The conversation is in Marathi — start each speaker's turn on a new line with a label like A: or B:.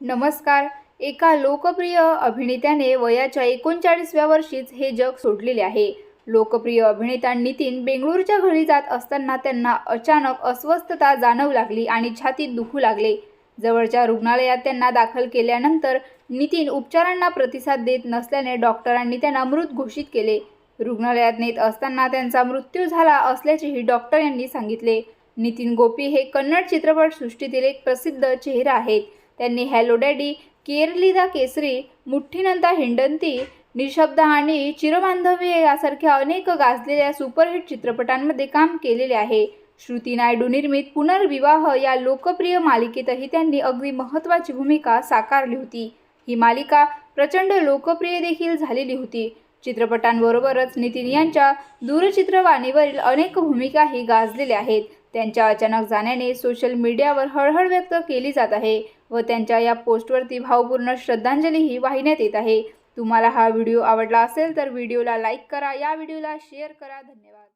A: नमस्कार. एका लोकप्रिय अभिनेत्याने वयाच्या एकोणचाळीसव्या वर्षीच हे जग सोडलेले आहे. लोकप्रिय अभिनेता नितीन बेंगळूरच्या घरी जात असताना त्यांना अचानक अस्वस्थता जाणवू लागली आणि छातीत दुखू लागले. जवळच्या रुग्णालयात त्यांना दाखल केल्यानंतर नितीन उपचारांना प्रतिसाद देत नसल्याने डॉक्टरांनी त्यांना मृत घोषित केले. रुग्णालयात नेत असताना त्यांचा मृत्यू झाला असल्याचेही डॉक्टर यांनी सांगितले. नितीन गोपी हे कन्नड चित्रपटसृष्टीतील एक प्रसिद्ध चेहरा आहेत. त्यांनी हॅलो डॅडी केरलिदा केसरी मुठ्ठीनंतर हिंडंती निशब्द आणि चिरबांधवी यासारख्या अनेक गाजलेल्या सुपरहिट चित्रपटांमध्ये काम केलेले आहे. श्रुती नायडू निर्मित पुनर्विवाह या लोकप्रिय मालिकेतही त्यांनी अगदी महत्त्वाची भूमिका साकारली होती. ही मालिका प्रचंड लोकप्रिय देखील झालेली होती. चित्रपटांबरोबरच नितीन यांच्या दूरचित्रवाणीवरील अनेक भूमिकाही गाजलेल्या आहेत. त्यांच्या अचानक जाण्याने सोशल मीडियावर हळहळ व्यक्त केली जात आहे. व त्यांच्या या पोस्टवरती भावपूर्ण श्रद्धांजलीही वाहिण्यात येत आहे. तुम्हाला हा व्हिडिओ आवडला असेल तर व्हिडिओला लाईक करा या व्हिडिओला शेअर करा. धन्यवाद.